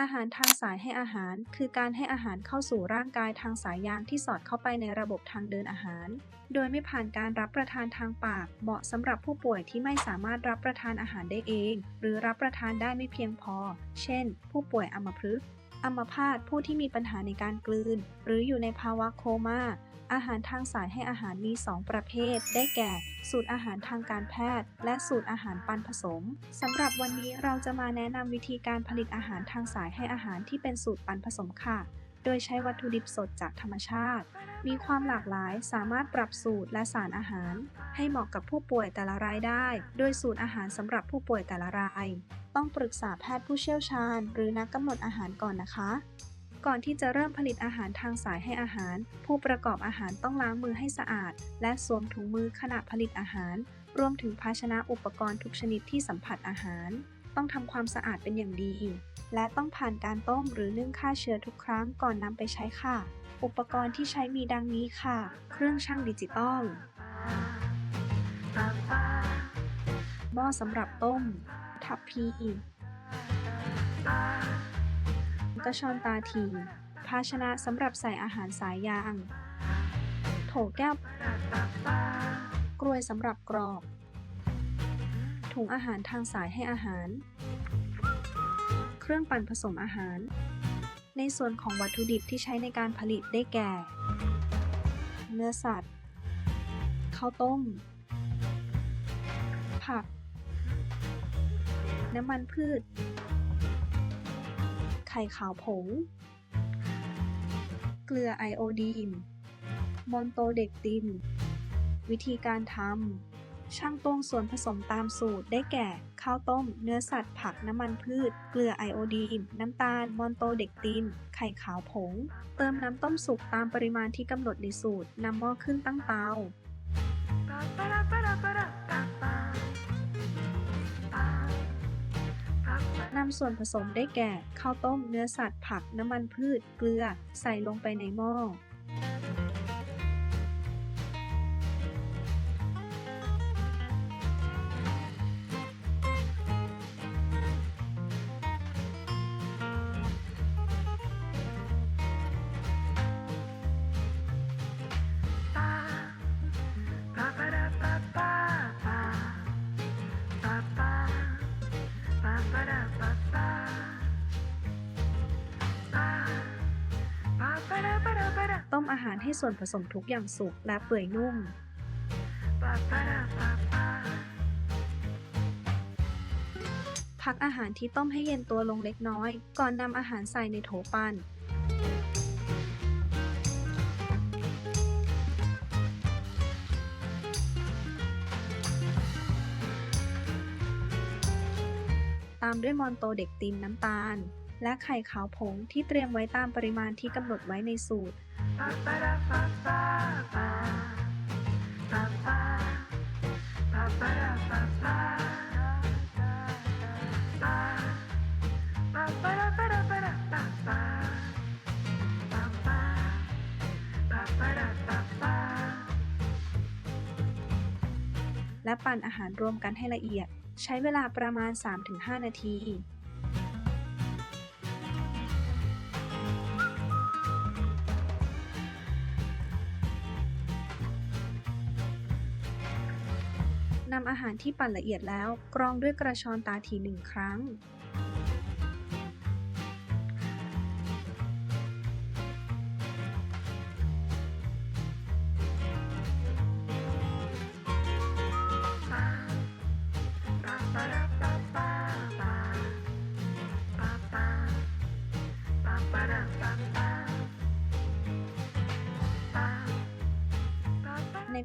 อาหารทางสายให้อาหาร คือการให้อาหารเข้าสู่ร่างกายทางสายยางที่สอดเข้าไปในระบบทางเดินอาหาร โดยไม่ผ่านการรับประทานทางปาก เหมาะสำหรับผู้ป่วยที่ไม่สามารถรับประทานอาหารได้เอง หรือรับประทานได้ไม่เพียงพอ เช่น ผู้ป่วยอัมพฤกษ์อัมพาตผู้ที่มีปัญหาในการกลืน หรืออยู่ในภาวะโคม่า อาหารทางสายให้อาหารมี 2 ประเภท ได้แก่ สูตรอาหารทางการแพทย์ และสูตรอาหารปันผสมสำหรับวันนี้เราจะมาแนะนำวิธีการผลิตอาหารทางสายให้อาหารที่เป็นสูตรปันผสมค่ะ โดยใช้วัตถุดิบสดจากธรรมชาติ มีความหลากหลายสามารถปรับสูตรและสารอาหาร ให้เหมาะกับผู้ป่วยแต่ละรายได้ โดยสูตรอาหารสำหรับผู้ป่วยแต่ละราย ต้องปรึกษาแพทย์ผู้เชี่ยวชาญ หรือนักกำหนดอาหารก่อนนะคะ ก่อนที่จะเริ่มผลิตอาหารทางสายให้อาหาร ผู้ประกอบอาหารต้องล้างมือให้สะอาด และสวมถุงมือขณะผลิตอาหาร รวมถึงภาชนะอุปกรณ์ทุกชนิดที่สัมผัสอาหาร ต้องทำความสะอาดเป็นอย่างดี และต้องผ่านการต้มหรือนึ่งฆ่าเชื้อทุกครั้งก่อนนำไปใช้ค่ะ อุปกรณ์ที่ใช้มีดังนี้ค่ะ เครื่องชั่งดิจิตอลหม้อสำหรับต้ม ทัพพีก ระชอนตาทีภาชนะสำหรับใส่อาหารสายยาง โถแก้วกรวยสำหรับกรอก ถุงอาหารทางสายให้อาหาร เครื่องปั่นผสมอาหาร ในส่วนของวัตถุดิบที่ใช้ในการผลิตได้แก่ เนื้อสัตว์ ข้าวต้ม ผัก น้ำมันพืช ข่ขาวผง เกลือไอโอดีน มอนโตเด็กติน วิธีการทำ ช่างตวงส่วนผสมตามสูตรได้แก่ ข้าวต้ม เนื้อสัตว์ ผัก น้ำมันพืช เกลือไอโอดีน น้ำตาล มอนโตเด็กติน ไข่ขาวผง เติมน้ำต้มสุกตามปริมาณที่กำหนดในสูตร นำหม้อขึ้นตั้งเตา นำส่วนผสมได้แก่ ข้าวต้ม เนื้อสัตว์ ผัก น้ำมันพืช เกลือ ใส่ลงไปในหม้อ ให้ส่วนผสมทุกอย่างสุกและเปื่อยนุ่ม พักอาหารที่ต้มให้เย็นตัวลงเล็กน้อย ก่อนนำอาหารใส่ในโถปั้นตามด้วยมอนโตเด็กตินน้ำตาล และไข่ขาวผงที่เตรียมไว้ตามปริมาณที่กำหนดไว้ในสูตร และปั่นอาหารรวมกันให้ละเอียด ใช้เวลาประมาณ 3-5 นาที นำอาหารที่ปั่นละเอียดแล้ว กรองด้วยกระชอนตาทีหนึ่งครั้ง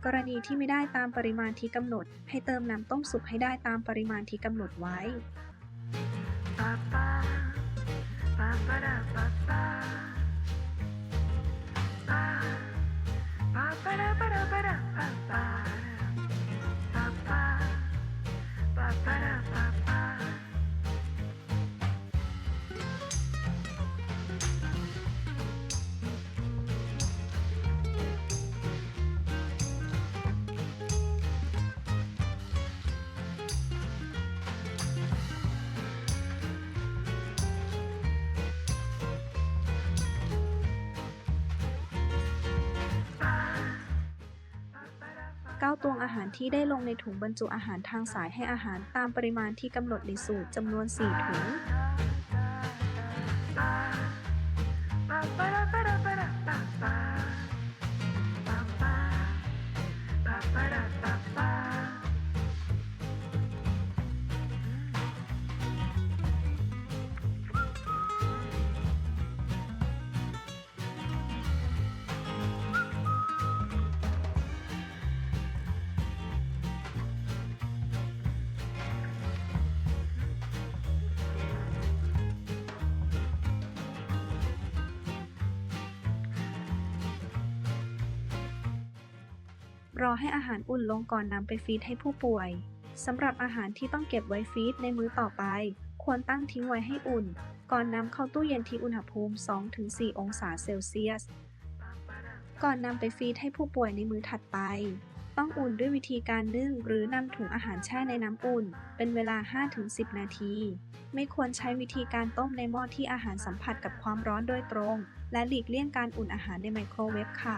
กรณีที่ไม่ได้ตามปริมาณที่กำหนด ให้เติมน้ำต้มสุกให้ได้ตามปริมาณที่กำหนดไว้ ba ba da ba da ba da ba ba ก้า9ตวงอาหารที่ได้ลงในถุงบรรจุอาหารทางสายให้อาหารตามปริมาณที่กำหนดในสูตรจำนวน 4 ถุง รอให้อาหารอุ่นลงก่อนนำไปฟีดให้ผู้ป่วยสำหรับอาหารที่ต้องเก็บไว้ฟีดในมื้อต่อไป ควรตั้งทิ้งไว้ให้อุ่น ก่อนนำเข้าตู้เย็นที่อุณหภูมิ 2-4 องศาเซลเซียส ก่อนนำไปฟีดให้ผู้ป่วยในมื้อถัดไป ต้องอุ่นด้วยวิธีการนึ่งหรือนำถุงอาหารแช่ในน้ำอุ่น เป็นเวลา 5-10 นาที ไม่ควรใช้วิธีการต้มในหม้อที่อาหารสัมผัสกับความร้อนโดยตรง และหลีกเลี่ยงการอุ่นอาหารในไมโครเวฟค่ะ